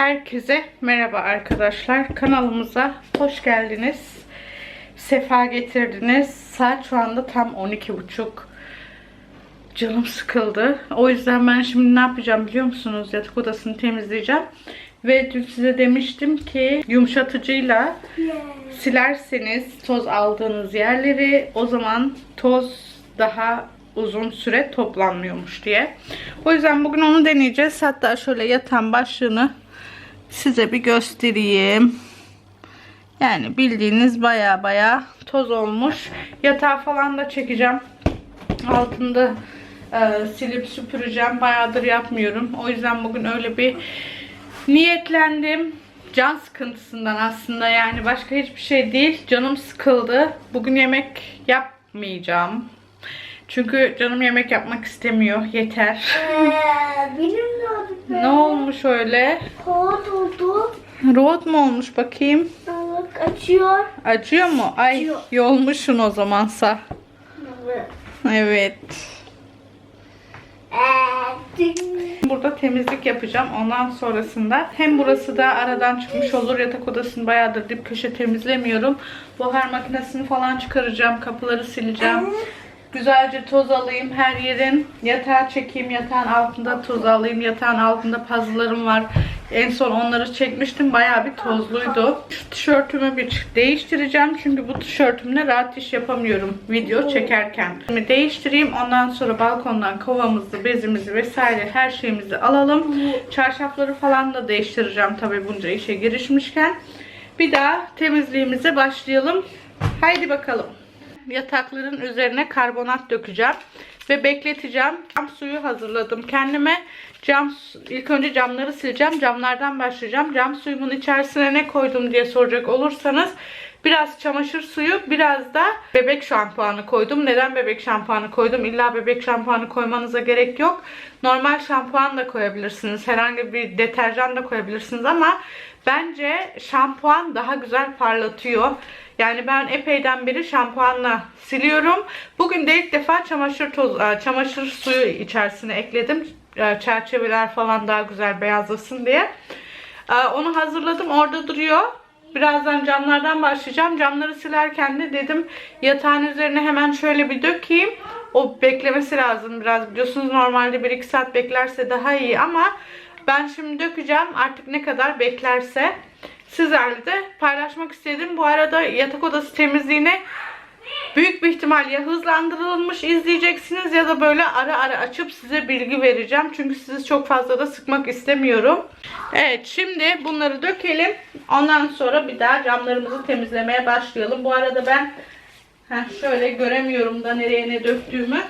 Herkese merhaba arkadaşlar. Kanalımıza hoş geldiniz. Sefa getirdiniz. Saat şu anda tam 12.30. Canım sıkıldı. O yüzden ben şimdi ne yapacağım biliyor musunuz? Yatak odasını temizleyeceğim. Ve dün size demiştim ki yumuşatıcıyla silerseniz toz aldığınız yerleri o zaman toz daha uzun süre toplanmıyormuş diye. O yüzden bugün onu deneyeceğiz. Hatta şöyle yatan başlığını size bir göstereyim. Yani bildiğiniz baya baya toz olmuş. Yatağı falan da çekeceğim. Altında e, silip süpüreceğim. Bayağıdır yapmıyorum. O yüzden bugün öyle bir niyetlendim. Can sıkıntısından aslında yani başka hiçbir şey değil. Canım sıkıldı. Bugün yemek yapmayacağım. Çünkü canım yemek yapmak istemiyor. Yeter. Ee, benim ne oldu? Ne olmuş öyle? Kod oldu. Road mu olmuş bakayım? Bak açıyor. Acıyor mu? Ay Acıyor. yolmuşsun o zamansa. Evet. Ee, ding. Burada temizlik yapacağım. Ondan sonrasında hem burası da aradan çıkmış olur. Yatak odasını bayağıdır dip köşe temizlemiyorum. Buhar makinesini falan çıkaracağım. Kapıları sileceğim. Güzelce toz alayım her yerin. Yatağı çekeyim. Yatağın altında toz alayım. Yatağın altında puzzle'larım var. En son onları çekmiştim. Bayağı bir tozluydu. Şu tişörtümü bir değiştireceğim. Çünkü bu tişörtümle rahat iş yapamıyorum video çekerken. Şimdi değiştireyim. Ondan sonra balkondan kovamızı, bezimizi vesaire her şeyimizi alalım. Çarşafları falan da değiştireceğim tabii bunca işe girişmişken. Bir daha temizliğimize başlayalım. Haydi bakalım yatakların üzerine karbonat dökeceğim ve bekleteceğim. Cam suyu hazırladım kendime. Cam ilk önce camları sileceğim. Camlardan başlayacağım. Cam suyumun içerisine ne koydum diye soracak olursanız biraz çamaşır suyu, biraz da bebek şampuanı koydum. Neden bebek şampuanı koydum? İlla bebek şampuanı koymanıza gerek yok. Normal şampuan da koyabilirsiniz. Herhangi bir deterjan da koyabilirsiniz ama bence şampuan daha güzel parlatıyor. Yani ben epeyden beri şampuanla siliyorum. Bugün de ilk defa çamaşır toz, e, çamaşır suyu içerisine ekledim. E, Çerçeveler falan daha güzel beyazlasın diye. E, Onu hazırladım. Orada duruyor. Birazdan camlardan başlayacağım. Camları silerken de dedim yatağın üzerine hemen şöyle bir dökeyim. O beklemesi lazım biraz. Biliyorsunuz normalde 1-2 saat beklerse daha iyi ama ben şimdi dökeceğim. Artık ne kadar beklerse sizlerle de paylaşmak istedim. Bu arada yatak odası temizliğini büyük bir ihtimal ya hızlandırılmış izleyeceksiniz ya da böyle ara ara açıp size bilgi vereceğim. Çünkü sizi çok fazla da sıkmak istemiyorum. Evet şimdi bunları dökelim. Ondan sonra bir daha camlarımızı temizlemeye başlayalım. Bu arada ben heh, şöyle göremiyorum da nereye ne döktüğümü.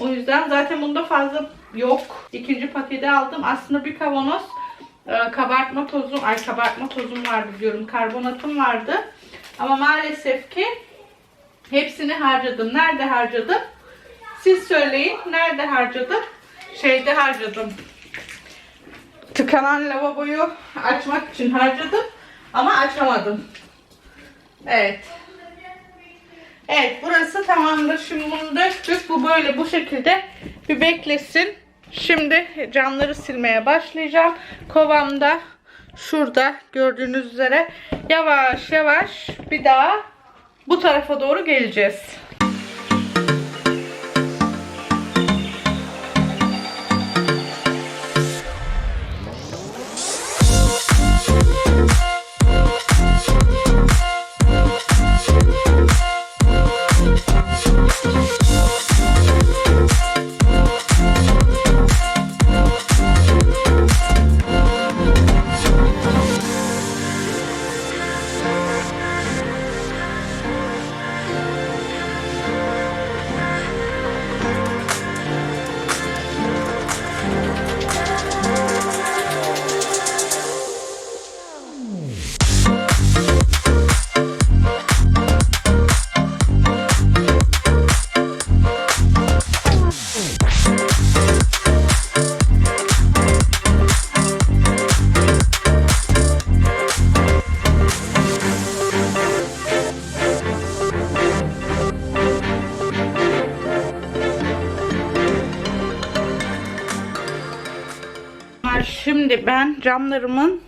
O yüzden zaten bunda fazla yok. İkinci paketi aldım. Aslında bir kavanoz e, kabartma tozum, ay kabartma tozum vardı diyorum. Karbonatım vardı. Ama maalesef ki hepsini harcadım. Nerede harcadım? Siz söyleyin. Nerede harcadım? Şeyde harcadım. Tıkanan lavaboyu açmak için harcadım. Ama açamadım. Evet. Evet burası tamamdır. Şimdi bunu döktük. Bu böyle bu şekilde bir beklesin. Şimdi camları silmeye başlayacağım. Kovamda şurada gördüğünüz üzere yavaş yavaş bir daha bu tarafa doğru geleceğiz. Camlarımın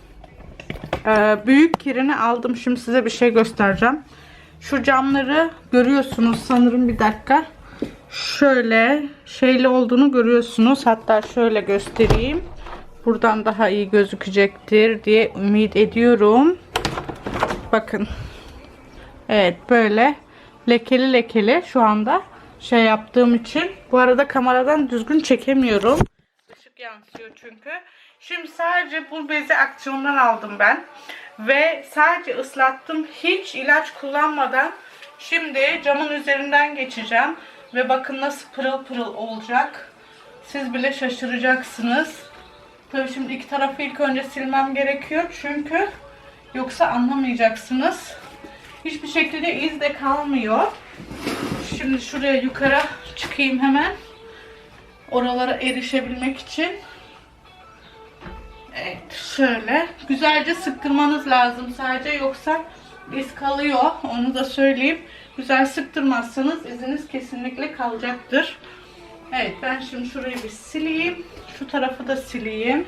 e, büyük kirini aldım. Şimdi size bir şey göstereceğim. Şu camları görüyorsunuz sanırım bir dakika. Şöyle şeyli olduğunu görüyorsunuz. Hatta şöyle göstereyim. Buradan daha iyi gözükecektir diye ümit ediyorum. Bakın. Evet böyle lekeli lekeli şu anda şey yaptığım için. Bu arada kameradan düzgün çekemiyorum. Işık yansıyor çünkü. Şimdi sadece bu bezi aksiyondan aldım ben. Ve sadece ıslattım. Hiç ilaç kullanmadan. Şimdi camın üzerinden geçeceğim. Ve bakın nasıl pırıl pırıl olacak. Siz bile şaşıracaksınız. Tabii şimdi iki tarafı ilk önce silmem gerekiyor. Çünkü yoksa anlamayacaksınız. Hiçbir şekilde iz de kalmıyor. Şimdi şuraya yukarı çıkayım hemen. Oralara erişebilmek için. Şöyle. Güzelce sıktırmanız lazım sadece yoksa iz kalıyor. Onu da söyleyeyim. Güzel sıktırmazsanız iziniz kesinlikle kalacaktır. Evet ben şimdi şurayı bir sileyim. Şu tarafı da sileyim.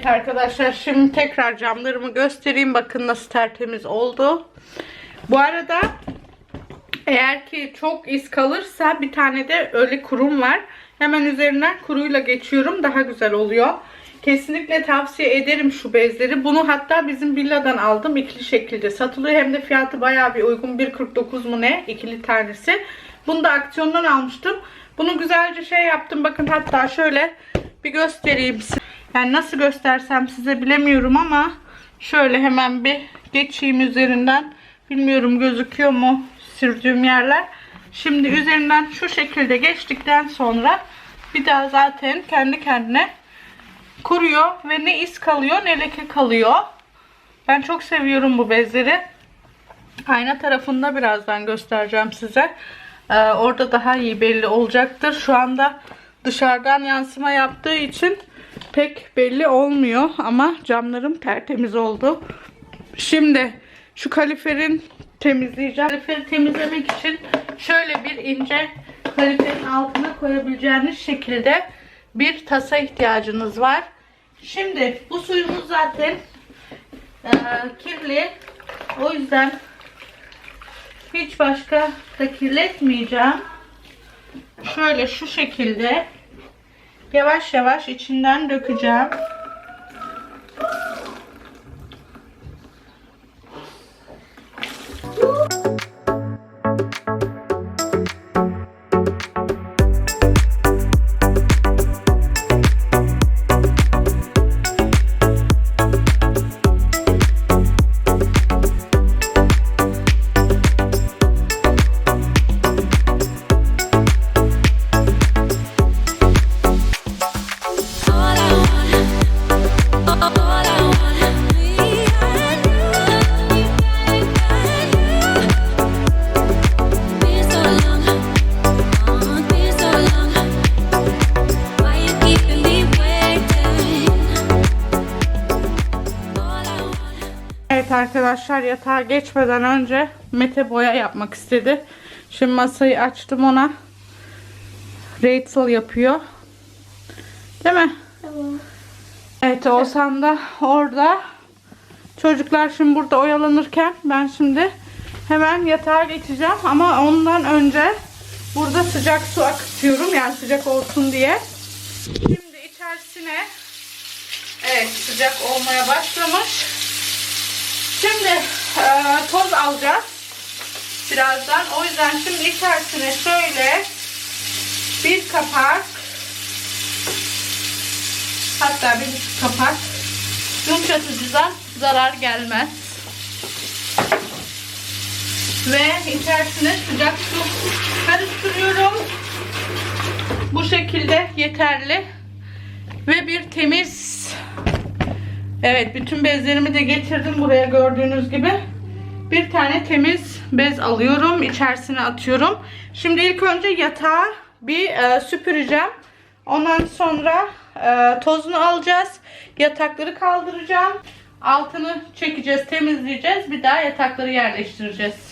Evet arkadaşlar şimdi tekrar camlarımı göstereyim. Bakın nasıl tertemiz oldu. Bu arada eğer ki çok iz kalırsa bir tane de öyle kurum var. Hemen üzerinden kuruyla geçiyorum. Daha güzel oluyor. Kesinlikle tavsiye ederim şu bezleri. Bunu hatta bizim villadan aldım. ikili şekilde satılıyor. Hem de fiyatı bayağı bir uygun. 1.49 mu ne? ikili tanesi. Bunu da aksiyondan almıştım. Bunu güzelce şey yaptım. Bakın hatta şöyle bir göstereyim size. Yani nasıl göstersem size bilemiyorum ama şöyle hemen bir geçeyim üzerinden. Bilmiyorum gözüküyor mu sürdüğüm yerler. Şimdi üzerinden şu şekilde geçtikten sonra bir daha zaten kendi kendine kuruyor ve ne iz kalıyor ne leke kalıyor. Ben çok seviyorum bu bezleri. Ayna tarafında birazdan göstereceğim size. Ee, orada daha iyi belli olacaktır. Şu anda dışarıdan yansıma yaptığı için pek belli olmuyor ama camlarım tertemiz oldu. Şimdi şu kaliferin temizleyeceğim. Kaliferi temizlemek için şöyle bir ince kaliferin altına koyabileceğiniz şekilde bir tasa ihtiyacınız var. Şimdi bu suyumuz zaten e, kirli. O yüzden hiç başka da kirletmeyeceğim. Şöyle şu şekilde yavaş yavaş içinden dökeceğim. All yatağa geçmeden önce Mete boya yapmak istedi. Şimdi masayı açtım ona. Rachel yapıyor. Değil mi? Tamam. Evet Oğuzhan da orada. Çocuklar şimdi burada oyalanırken ben şimdi hemen yatağa geçeceğim. Ama ondan önce burada sıcak su akıtıyorum. Yani sıcak olsun diye. Şimdi içerisine evet sıcak olmaya başlamış. Şimdi e, toz alacağız birazdan. O yüzden şimdi içerisine şöyle bir kapak hatta bir kapak yumuşatıcıdan zarar gelmez. Ve içerisine sıcak su karıştırıyorum. Bu şekilde yeterli. Ve bir temiz Evet bütün bezlerimi de getirdim buraya gördüğünüz gibi. Bir tane temiz bez alıyorum. içerisine atıyorum. Şimdi ilk önce yatağı bir e, süpüreceğim. Ondan sonra e, tozunu alacağız. Yatakları kaldıracağım. Altını çekeceğiz, temizleyeceğiz. Bir daha yatakları yerleştireceğiz.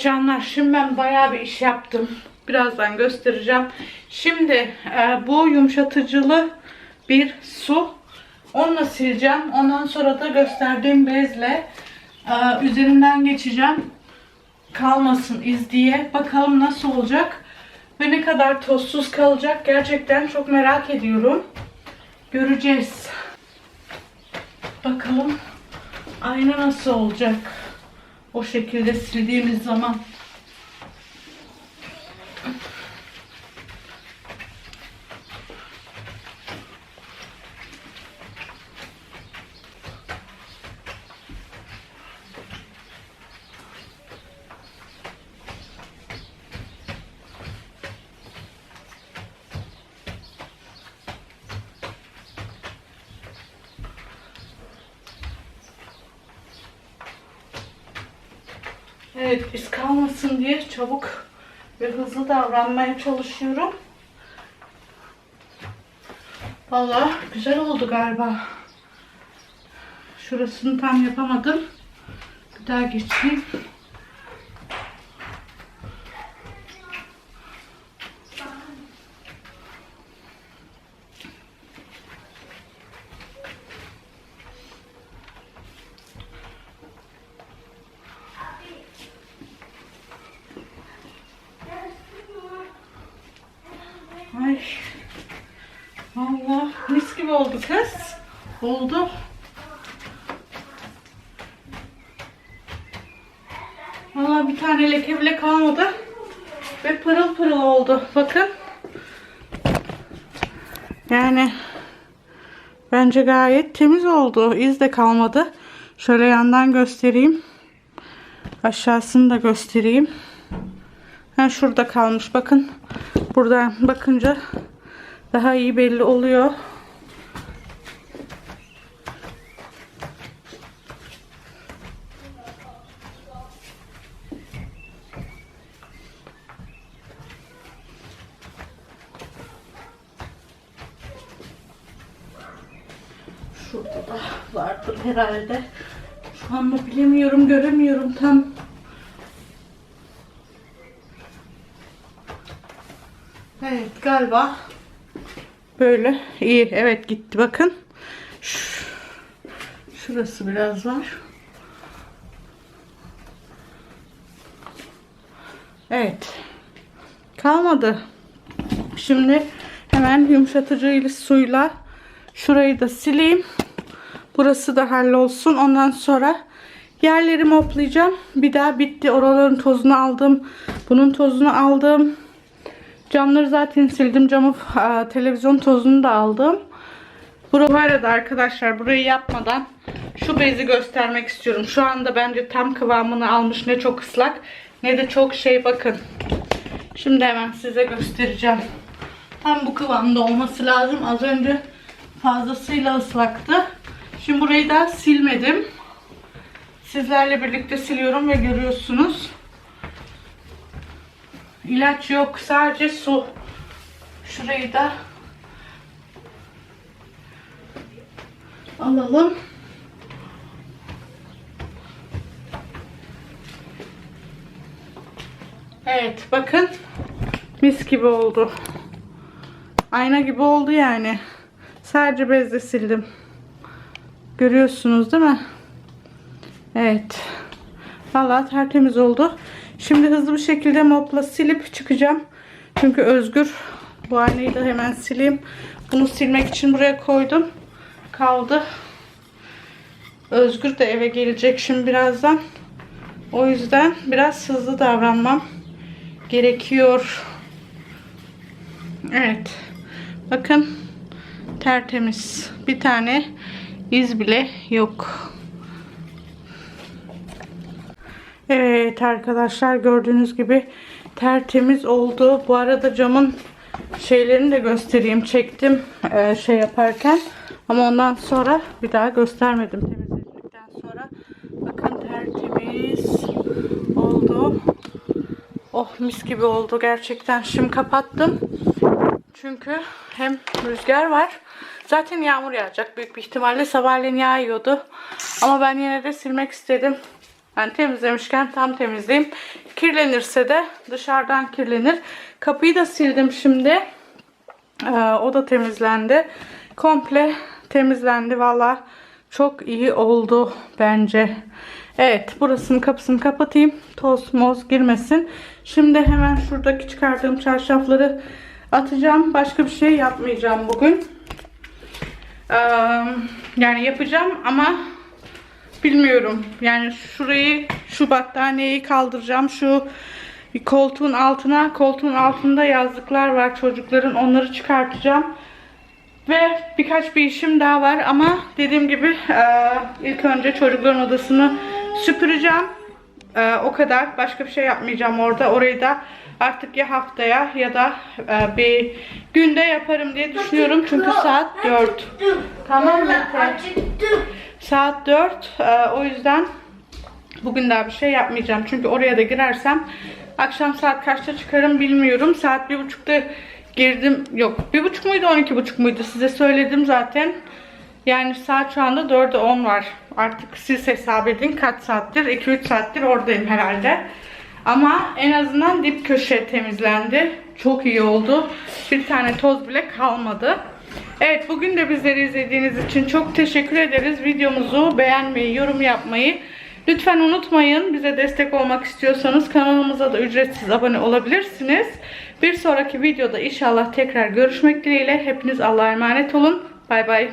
Canlar şimdi ben bayağı bir iş yaptım. Birazdan göstereceğim. Şimdi e, bu yumuşatıcılı bir su. Onunla sileceğim. Ondan sonra da gösterdiğim bezle e, üzerinden geçeceğim. Kalmasın iz diye. Bakalım nasıl olacak. Ve ne kadar tozsuz kalacak. Gerçekten çok merak ediyorum. Göreceğiz. Bakalım ayna nasıl olacak. O şekilde sildiğimiz zaman. Evet iz kalmasın diye çabuk ve hızlı davranmaya çalışıyorum. Vallahi güzel oldu galiba. Şurasını tam yapamadım. Bir daha geçeyim. Ay. Vallahi mis gibi oldu kız. Oldu. Vallahi bir tane leke bile kalmadı. Ve pırıl pırıl oldu. Bakın. Yani bence gayet temiz oldu. İz de kalmadı. Şöyle yandan göstereyim. Aşağısını da göstereyim. Ha, şurada kalmış. Bakın. Buradan bakınca daha iyi belli oluyor. Şurada da vardır herhalde. Şu anda bilemiyorum, göremiyorum tam. Evet galiba böyle iyi. Evet gitti bakın. Şu- Şurası biraz var. Evet. Kalmadı. Şimdi hemen yumuşatıcı suyla şurayı da sileyim. Burası da hallolsun. Ondan sonra yerleri moplayacağım. Bir daha bitti. Oraların tozunu aldım. Bunun tozunu aldım. Camları zaten sildim. Camı, aa, televizyon tozunu da aldım. Buralarda arkadaşlar burayı yapmadan şu bezi göstermek istiyorum. Şu anda bence tam kıvamını almış. Ne çok ıslak ne de çok şey bakın. Şimdi hemen size göstereceğim. Tam bu kıvamda olması lazım. Az önce fazlasıyla ıslaktı. Şimdi burayı da silmedim. Sizlerle birlikte siliyorum ve görüyorsunuz. İlaç yok. Sadece su. Şurayı da alalım. Evet bakın mis gibi oldu. Ayna gibi oldu yani. Sadece bezle sildim. Görüyorsunuz değil mi? Evet. Vallahi tertemiz oldu. Şimdi hızlı bir şekilde mopla silip çıkacağım. Çünkü Özgür bu aynayı da hemen sileyim. Bunu silmek için buraya koydum. Kaldı. Özgür de eve gelecek şimdi birazdan. O yüzden biraz hızlı davranmam gerekiyor. Evet. Bakın tertemiz. Bir tane iz bile yok. Evet arkadaşlar gördüğünüz gibi tertemiz oldu. Bu arada camın şeylerini de göstereyim. Çektim e, şey yaparken. Ama ondan sonra bir daha göstermedim temizledikten sonra. Bakın tertemiz oldu. Oh mis gibi oldu gerçekten. Şimdi kapattım. Çünkü hem rüzgar var. Zaten yağmur yağacak büyük bir ihtimalle. Sabahleyin yağıyordu. Ama ben yine de silmek istedim. Ben temizlemişken tam temizleyeyim. Kirlenirse de dışarıdan kirlenir. Kapıyı da sildim şimdi. Ee, o da temizlendi. Komple temizlendi. Valla çok iyi oldu bence. Evet burasının kapısını kapatayım. Toz moz girmesin. Şimdi hemen şuradaki çıkardığım çarşafları atacağım. Başka bir şey yapmayacağım bugün. Yani yapacağım ama bilmiyorum. Yani şurayı şu battaniyeyi kaldıracağım. Şu koltuğun altına koltuğun altında yazlıklar var çocukların onları çıkartacağım. Ve birkaç bir işim daha var ama dediğim gibi ilk önce çocukların odasını süpüreceğim. O kadar. Başka bir şey yapmayacağım orada. Orayı da artık ya haftaya ya da e, bir günde yaparım diye düşünüyorum. Çünkü saat 4. Tamam mı? Saat 4. E, o yüzden bugün daha bir şey yapmayacağım. Çünkü oraya da girersem akşam saat kaçta çıkarım bilmiyorum. Saat 1.30'da girdim. Yok 1.30 muydu 12.30 muydu size söyledim zaten. Yani saat şu anda 4'e 10 var. Artık siz hesap edin kaç saattir. 2-3 saattir oradayım herhalde. Ama en azından dip köşe temizlendi. Çok iyi oldu. Bir tane toz bile kalmadı. Evet bugün de bizleri izlediğiniz için çok teşekkür ederiz. Videomuzu beğenmeyi, yorum yapmayı lütfen unutmayın. Bize destek olmak istiyorsanız kanalımıza da ücretsiz abone olabilirsiniz. Bir sonraki videoda inşallah tekrar görüşmek dileğiyle. Hepiniz Allah'a emanet olun. Bay bay.